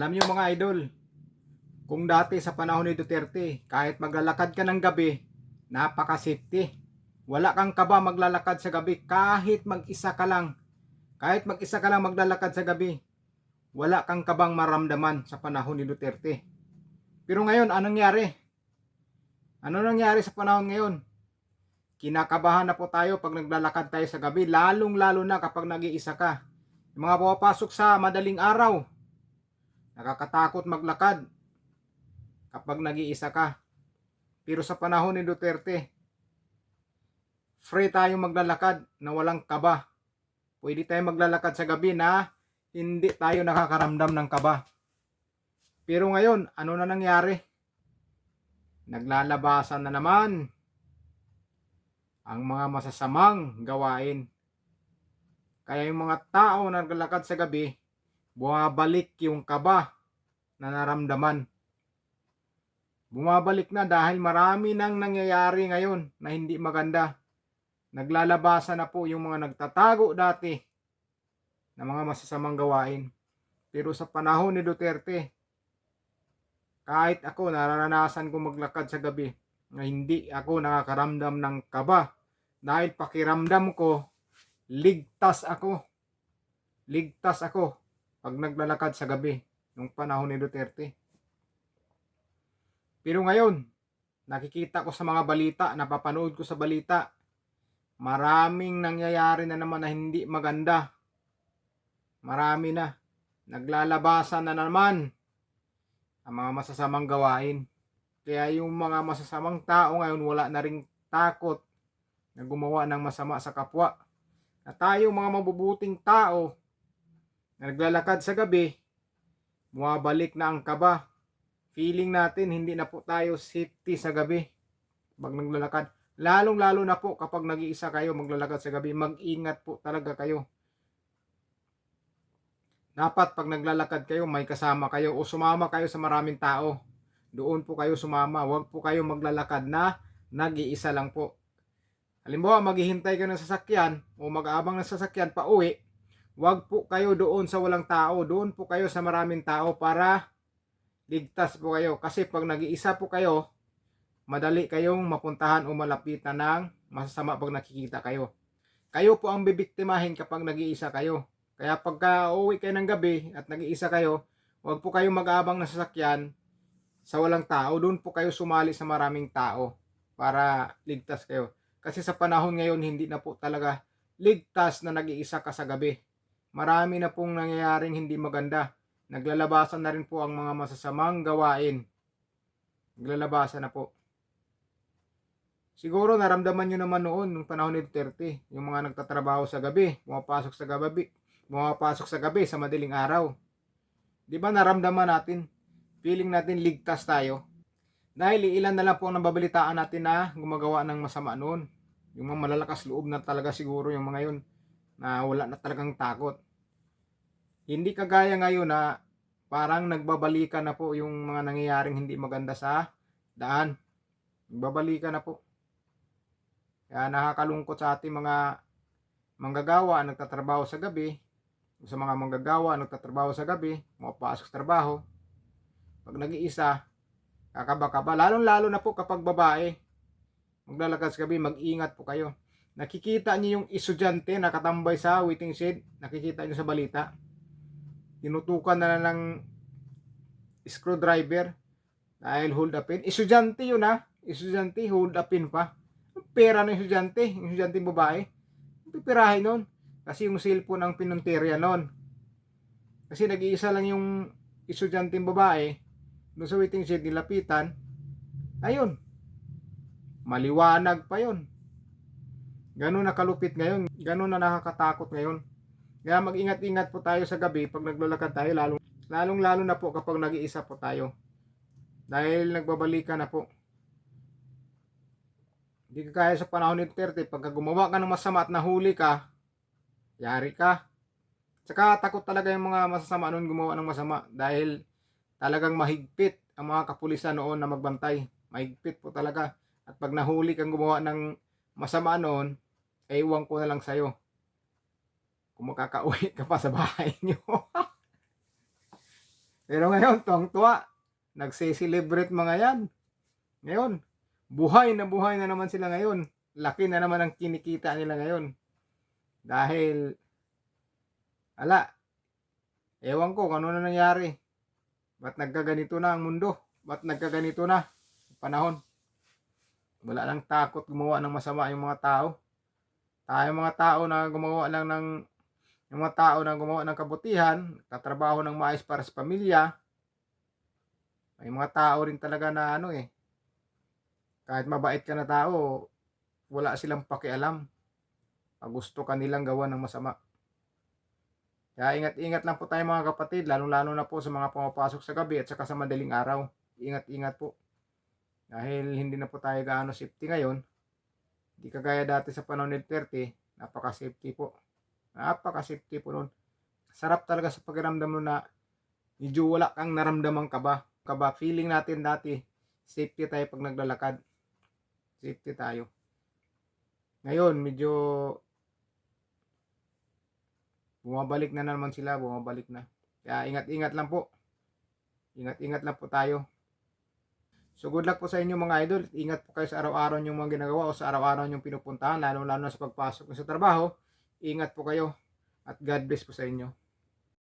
Alam niyo mga idol, kung dati sa panahon ni Duterte, kahit maglalakad ka ng gabi, napaka-safety. Wala kang kaba maglalakad sa gabi kahit mag-isa ka lang. Kahit mag-isa ka lang maglalakad sa gabi, wala kang kabang maramdaman sa panahon ni Duterte. Pero ngayon, anong nangyari? Ano nangyari sa panahon ngayon? Kinakabahan na po tayo pag naglalakad tayo sa gabi, lalong-lalo na kapag nag-iisa ka. Yung mga pumapasok sa madaling araw, nakakatakot maglakad kapag nag-iisa ka. Pero sa panahon ni Duterte, free tayo maglalakad na walang kaba. Pwede tayo maglalakad sa gabi na hindi tayo nakakaramdam ng kaba. Pero ngayon, ano na nangyari? Naglalabasan na naman ang mga masasamang gawain. Kaya yung mga tao na naglalakad sa gabi, bumabalik yung kaba na naramdaman. Bumabalik na dahil marami nang nangyayari ngayon na hindi maganda. Naglalabasan na po yung mga nagtatago dati ng mga masasamang gawain. Pero sa panahon ni Duterte, kahit ako nararanasan ko maglakad sa gabi na hindi ako nakakaramdam ng kaba dahil pakiramdam ko ligtas ako. Ligtas ako pag naglalakad sa gabi nung panahon ni Duterte. Pero ngayon, nakikita ko sa mga balita, napapanood ko sa balita, maraming nangyayari na naman na hindi maganda. Marami na. Naglalabasan na naman ang mga masasamang gawain. Kaya yung mga masasamang tao ngayon wala na ring takot na gumawa ng masama sa kapwa. Na tayo mga mabubuting tao na naglalakad sa gabi, bumabalik na ang kaba. Feeling natin hindi na po tayo safety sa gabi pag naglalakad. Lalong lalo na po kapag nag-iisa kayo maglalakad sa gabi, mag-ingat po talaga kayo. Dapat pag naglalakad kayo, may kasama kayo o sumama kayo sa maraming tao. Doon po kayo sumama. Huwag po kayo maglalakad na nag-iisa lang po. Halimbawa, maghihintay kayo ng sasakyan o mag-aabang ng sasakyan pa uwi, huwag po kayo doon sa walang tao. Doon po kayo sa maraming tao para ligtas po kayo. Kasi pag nag-iisa po kayo, madali kayong mapuntahan o malapitan ng masasama pag nakikita kayo. Kayo po ang bibiktimahin kapag nag-iisa kayo. Kaya pagka uwi kayo ng gabi at nag-iisa kayo, huwag po kayong mag-aabang ng sasakyan sa walang tao. Doon po kayo sumali sa maraming tao para ligtas kayo. Kasi sa panahon ngayon, hindi na po talaga ligtas na nag-iisa ka sa gabi. Marami na pong nangyayaring hindi maganda. Naglalabasan na rin po ang mga masasamang gawain. Naglalabasan na po. Siguro naramdaman nyo naman noon nung panahon ni Duterte, yung mga nagtatrabaho sa gabi, pumapasok sa gabi, pumapasok sa gabi sa madaling araw. 'Di ba naramdaman natin, feeling natin ligtas tayo. Dahil ilan na lang po ang nababalitaan natin na gumagawa ng masama noon. Yung mga malalakas loob na talaga siguro yung mga yun na wala na talagang takot. Hindi kagaya ngayon na parang nagbabalikan na po yung mga nangyayaring hindi maganda sa daan. Nagbabalikan na po. Kaya nakakalungkot sa ating mga manggagawa nagtatrabaho sa gabi. Sa mga manggagawa nagtatrabaho sa gabi, mapapasok sa trabaho. Pag nag-iisa, kakaba-kaba. Lalong-lalo na po kapag babae. Maglalakad sa gabi, mag-ingat po kayo. Nakikita niyo yung estudyante na katambay sa waiting shed. Nakikita niyo sa balita. Tinutukan na lang ng screwdriver dahil hold upin. Estudyante yun ha. Estudyante, hold upin pa. Pera ng estudyante, yung estudyante babae. Pipirahin nun. Kasi yung cellphone ang pinunterya nun. Kasi nag-iisa lang yung estudyante babae doon sa waiting shed nilapitan. Ayun. Maliwanag pa yon. Ganun na kalupit ngayon. Ganun na nakakatakot ngayon. Kaya mag-ingat-ingat po tayo sa gabi pag naglalakad tayo lalong lalong lalo na po kapag nag-iisa po tayo. Dahil nagbabalikan na po. Hindi ka kaya sa panahon ni Duterte, pagka gumawa ka ng masama at nahuli ka, yari ka. Tsaka takot talaga yung mga masasama noon gumawa ng masama dahil talagang mahigpit ang mga kapulisan noon na magbantay. Mahigpit po talaga. At pag nahuli kang gumawa ng masama noon, eh iwan ko na lang sa'yo. Kung makakauwi ka pa sa bahay nyo. Pero ngayon, tuwang-tuwa. Nagse-celebrate mga yan. Ngayon, buhay na buhay na naman sila ngayon. Laki na naman ang kinikita nila ngayon. Dahil, ala, ewan ko ano na nangyari. Ba't nagkaganito na ang mundo? Ba't nagkaganito na panahon? Wala lang takot gumawa ng masama yung mga tao. Tayo mga tao na gumawa lang ng yung mga tao na gumawa ng kabutihan, tatrabaho ng maayos para sa pamilya, may mga tao rin talaga na ano eh, kahit mabait ka na tao, wala silang pakialam. Gusto ka nilang gawa ng masama. Kaya ingat-ingat lang po tayo mga kapatid, lalo-lalo na po sa mga pumapasok sa gabi at saka sa madaling araw. Ingat-ingat po. Dahil hindi na po tayo gaano safety ngayon. Hindi kagaya dati sa panahon ng 30, napaka-safety po. Napaka-safety po nun. Sarap talaga sa pakiramdam mo na medyo wala kang naramdaman kaba. Kaba, feeling natin dati, safety tayo pag naglalakad. Safety tayo. Ngayon, medyo bumabalik na naman sila, bumabalik na. Kaya ingat-ingat lang po. Ingat-ingat lang po tayo. So good luck po sa inyo mga idol. Ingat po kayo sa araw-araw yung mga ginagawa o sa araw-araw yung pinupuntahan, lalo-lalo na sa pagpasok sa trabaho. Ingat po kayo at God bless po sa inyo.